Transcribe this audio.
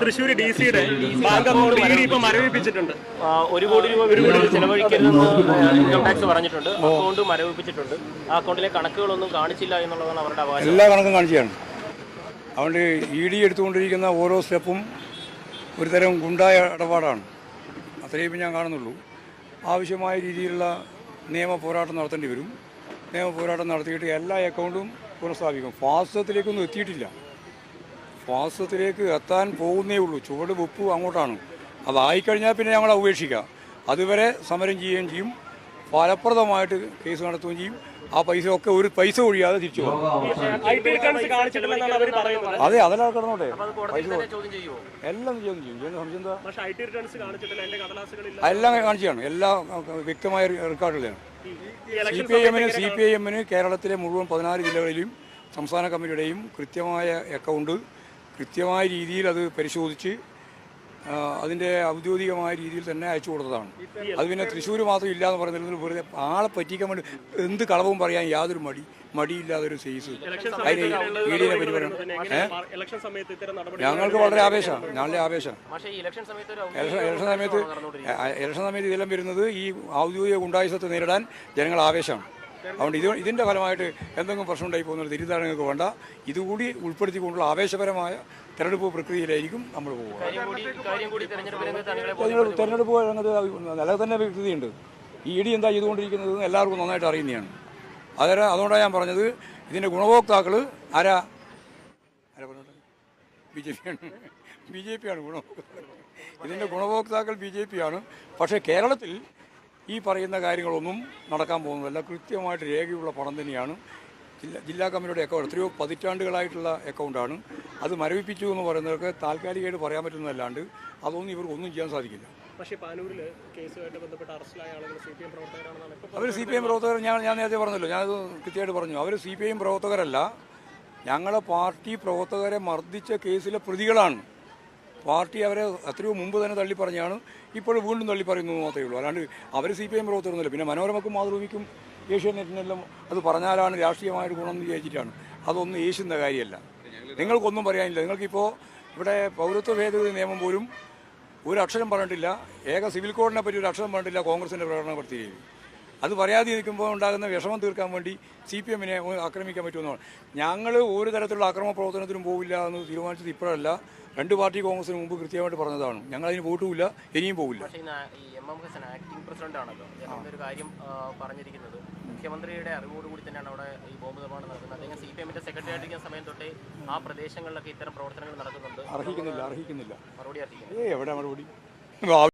Thrissur D സിയുടെ bank account E D ഇപ്പൊ മരവിപ്പിച്ചിട്ടുണ്ട്. ഒരു കോടി രൂപ വീടുകളിൽ ചെലവഴിക്കരുതെന്ന് ഇൻകം ടാക്സ് പറഞ്ഞിട്ടുണ്ട്. അക്കൗണ്ട് മരവിപ്പിച്ചിട്ടുണ്ട്. ആ അക്കൗണ്ടിലെ കണക്കുകളൊന്നും കാണിച്ചില്ല എന്നുള്ളതാണ് അവരുടെ അവകാശം എല്ലാ കണക്കും കാണിച്ചാണ്. അതുകൊണ്ട് ഇ ഡി എടുത്തുകൊണ്ടിരിക്കുന്ന ഓരോ സ്റ്റെപ്പും ഒരു തരം ഗുണ്ടായ ഇടപാടാണ്. അത്രയും ഞാൻ കാണുന്നുള്ളൂ. ആവശ്യമായ രീതിയിലുള്ള നിയമ പോരാട്ടം നടത്തേണ്ടി വരും. നിയമ പോരാട്ടം നടത്തിയിട്ട് എല്ലാ അക്കൗണ്ടും പുനഃസ്ഥാപിക്കും. ഫാസ്റ്റത്തിലേക്കൊന്നും എത്തിയിട്ടില്ല. ഫാസ്റ്റത്തിലേക്ക് എത്താൻ പോകുന്നേ ഉള്ളൂ. ചുവട് വെപ്പ് അങ്ങോട്ടാണ്. അതായിക്കഴിഞ്ഞാൽ പിന്നെ ഞങ്ങൾ ഉപേക്ഷിക്കാം. അതുവരെ സമരം ചെയ്യുകയും ചെയ്യും. ഫലപ്രദമായിട്ട് കേസ് നടത്തുകയും ചെയ്യും. ആ പൈസ ഒക്കെ ഒരു പൈസ ഒഴിയാതെ തിരിച്ചു അതെ അതെല്ലാം കിടന്നോട്ടെ? പൈസ തന്നെ ചോദ്യം എല്ലാം ചെയ്യും. സംശയം എന്താ? എല്ലാം കാണിച്ചാണ് എല്ലാ വ്യക്തമായ റെക്കോർഡുകളാണ്. സി ഇലക്ഷൻ പി ഐ എമ്മിന് സി പി ഐ എമ്മിന് കേരളത്തിലെ മുഴുവൻ പതിനാല് ജില്ലകളിലും സംസ്ഥാന കമ്മിറ്റിയുടെയും കൃത്യമായ അക്കൗണ്ട് കൃത്യമായ രീതിയിൽ അത് പരിശോധിച്ച് അതിന്റെ ഔദ്യോഗികമായ രീതിയിൽ തന്നെ അയച്ചു കൊടുത്തതാണ്. അത് പിന്നെ തൃശ്ശൂർ മാത്രം ഇല്ല എന്ന് വെറുതെ ആളെ പറ്റിക്കാൻ വേണ്ടി എന്ത് കളവും പറയാൻ യാതൊരു മടി മടിയില്ലാതെ ഒരു സേസ്. ഇലക്ഷൻ അതിന് ഇത്തരം ഞങ്ങൾക്ക് വളരെ ആവേശമാണ് ഞങ്ങളുടെ ആവേശമാണ് പക്ഷേ ഈ ഇലക്ഷൻ സമയത്ത് ഇലക്ഷൻ സമയത്ത് ഇതെല്ലാം വരുന്നത് ഈ ഔദ്യോഗിക ഗുണ്ടായുസത്തെ നേരിടാൻ ജനങ്ങൾ ആവേശമാണ്. അതുകൊണ്ട് ഇത് ഇതിന്റെ ഫലമായിട്ട് എന്തെങ്കിലും പ്രശ്നം ഉണ്ടായി പോകുന്ന തിരുത്താണങ്ങൾക്ക് വേണ്ട. ഇതുകൂടി ഉൾപ്പെടുത്തിക്കൊണ്ടുള്ള ആവേശപരമായ തെരഞ്ഞെടുപ്പ് പ്രക്രിയയിലായിരിക്കും നമ്മൾ പോകുക തെരഞ്ഞെടുപ്പ് രംഗത്ത് നല്ല തന്നെ വ്യക്തിയുണ്ട് ഈ ഇ ഡി എന്താ ചെയ്തുകൊണ്ടിരിക്കുന്നത് എല്ലാവർക്കും നന്നായിട്ട് അറിയുന്നതാണ്. അതര അതുകൊണ്ടാണ് ഞാൻ പറഞ്ഞത് ഇതിന്റെ ഗുണഭോക്താക്കൾ ആരാ? ബി ജെ പിയാണ് ആണ് ബി ജെ പിയാണ് ഗുണഭോക്താക്കൾ. ഇതിന്റെ ഗുണഭോക്താക്കൾ ബി ജെ പിയാണ് പക്ഷേ കേരളത്തിൽ ഈ പറയുന്ന കാര്യങ്ങളൊന്നും നടക്കാൻ പോകുന്നതല്ല. കൃത്യമായിട്ട് രേഖയുള്ള പണം തന്നെയാണ്. ജില്ലാ ജില്ലാ കമ്മിറ്റിയുടെ അക്കൗണ്ട് എത്രയോ പതിറ്റാണ്ടുകളായിട്ടുള്ള അക്കൗണ്ടാണ് അത് മരവിപ്പിച്ചു എന്ന് പറയുന്നവർക്ക് താൽക്കാലികമായിട്ട് പറയാൻ പറ്റുന്നതല്ലാണ്ട് അതൊന്നും ഇവർക്ക് ഒന്നും ചെയ്യാൻ സാധിക്കില്ല. പക്ഷേ പാനൂരിൽ കേസുമായിട്ട് ബന്ധപ്പെട്ട് അറസ്റ്റിലായ ആളുകൾ സി പി എം പ്രവർത്തകരാണെന്നാണ് അവർ സി പി എം പ്രവർത്തകർ ഞാൻ ഞാൻ നേരത്തെ പറഞ്ഞല്ലോ. ഞാനത് കൃത്യമായിട്ട് പറഞ്ഞു. അവർ സി പി എം പ്രവർത്തകരല്ല. ഞങ്ങളെ പാർട്ടി പ്രവർത്തകരെ മർദ്ദിച്ച കേസിലെ പ്രതികളാണ്. പാർട്ടി അവരെ എത്രയോ മുമ്പ് തന്നെ തള്ളി പറഞ്ഞാണ് ഇപ്പോൾ വീണ്ടും തള്ളി പറയുന്നു മാത്രമേ ഉള്ളൂ. അല്ലാണ്ട് അവർ സി പി എം പ്രവർത്തനമൊന്നുമില്ല പിന്നെ മനോരമക്കും മാതൃഭൂമിക്കും ഏഷ്യാനെറ്റിനെല്ലാം അത് പറഞ്ഞാലാണ് രാഷ്ട്രീയമായിട്ട് ഗുണം വിചാരിച്ചിട്ടാണ്. അതൊന്നും ഏഷ്യുന്ന കാര്യമല്ല. നിങ്ങൾക്കൊന്നും പറയാനില്ല. നിങ്ങൾക്കിപ്പോൾ ഇവിടെ പൗരത്വ ഭേദഗതി നിയമം പോലും ഒരു അക്ഷരം പറഞ്ഞിട്ടില്ല. ഏക സിവിൽ കോഡിനെ പറ്റി ഒരു അക്ഷരം പറഞ്ഞിട്ടില്ല കോൺഗ്രസിന്റെ പ്രകടനം പത്രികയിൽ അത് പറയാതെ നിൽക്കുമ്പോൾ ഉണ്ടാകുന്ന വിഷമം തീർക്കാൻ വേണ്ടി സി പി എമ്മിനെ ആക്രമിക്കാൻ പറ്റുമെന്നാണ് ഞങ്ങൾ ഒരു തരത്തിലുള്ള അക്രമ പ്രവർത്തനത്തിനും പോവില്ല എന്ന് തീരുമാനിച്ചത് ഇപ്പോഴല്ല. രണ്ട് പാർട്ടി കോൺഗ്രസിന് മുമ്പ് കൃത്യമായിട്ട് പറഞ്ഞതാണ്. ഞങ്ങൾ അതിന് പോയിട്ടുമില്ല ഇനിയും പോവില്ല. ആക്ടിംഗ് പ്രസിഡന്റ് ആണല്ലോ. ഒരു കാര്യം പറഞ്ഞിരിക്കുന്നത്. മുഖ്യമന്ത്രിയുടെ അറിവോടുകൂടി തന്നെയാണ് അവിടെ ഈ ബോംബ് നിർമ്മാണം നടക്കുന്നത്. അദ്ദേഹം സി പി എമ്മിന്റെ സെക്രട്ടറി ആയിട്ടിരിക്കുന്ന സമയം തൊട്ടേ ആ പ്രദേശങ്ങളിലൊക്കെ ഇത്തരം പ്രവർത്തനങ്ങൾ നടക്കുന്നുണ്ട്. അർഹിക്കുന്നില്ല അർഹിക്കുന്നില്ല. മറുപടി അറിയിക്കുന്നത് ഏ എവിടെ മറുപടി?